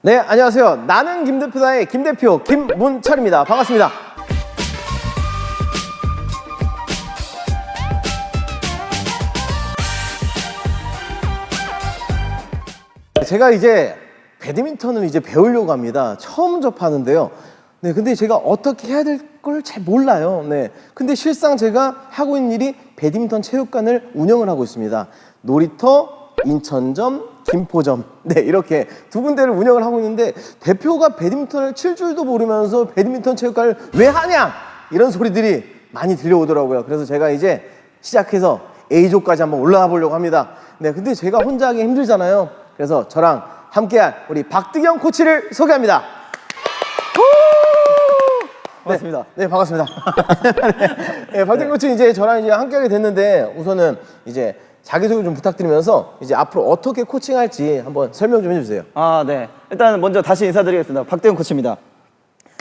네, 안녕하세요. 나는 김 대표다의 김 대표 김문철입니다. 반갑습니다. 제가 이제 배드민턴을 이제 배우려고 합니다. 처음 접하는데요. 네, 근데 제가 어떻게 해야 될 걸 잘 몰라요. 네. 근데 실상 제가 하고 있는 일이 배드민턴 체육관을 운영을 하고 있습니다. 놀이터, 인천점, 김포점. 네, 이렇게 두 군데를 운영을 하고 있는데 대표가 배드민턴을 칠 줄도 모르면서 배드민턴 체육관을 왜 하냐? 이런 소리들이 많이 들려오더라고요. 그래서 제가 이제 시작해서 A조까지 한번 올라가 보려고 합니다. 네, 근데 제가 혼자 하기 힘들잖아요. 그래서 저랑 함께할 우리 박득영 코치를 소개합니다. 반갑습니다. 네, 네, 반갑습니다. 네, 박득영 코치 이제 저랑 이제 함께하게 됐는데 우선은 이제 자기소개 좀 부탁드리면서 이제 앞으로 어떻게 코칭할지 한번 설명 좀 해주세요. 아, 네. 일단 먼저 다시 인사드리겠습니다. 박대훈 코치입니다.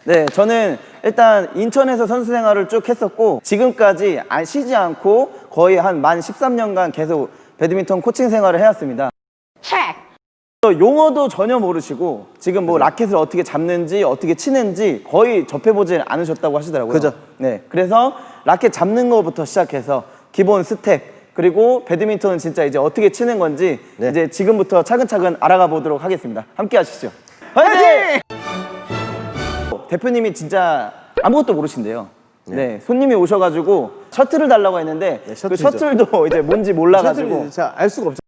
네, 저는 일단 인천에서 선수 생활을 쭉 했었고 지금까지 안 쉬지 않고 거의 한 만 13년간 계속 배드민턴 코칭 생활을 해왔습니다. 또 용어도 전혀 모르시고 지금 뭐 라켓을 어떻게 잡는지 어떻게 치는지 거의 접해보지 않으셨다고 하시더라고요. 그죠. 네, 그래서 라켓 잡는 것부터 시작해서 기본 스텝 그리고 배드민턴은 진짜 이제 어떻게 치는 건지 네. 이제 지금부터 차근차근 알아가 보도록 하겠습니다. 함께 하시죠. 화이팅! 대표님이 진짜 아무것도 모르신대요. 네. 손님이 오셔가지고 셔틀을 달라고 했는데 네, 그 셔틀이죠. 셔틀도 이제 뭔지 몰라가지고 잘알 수가 없죠.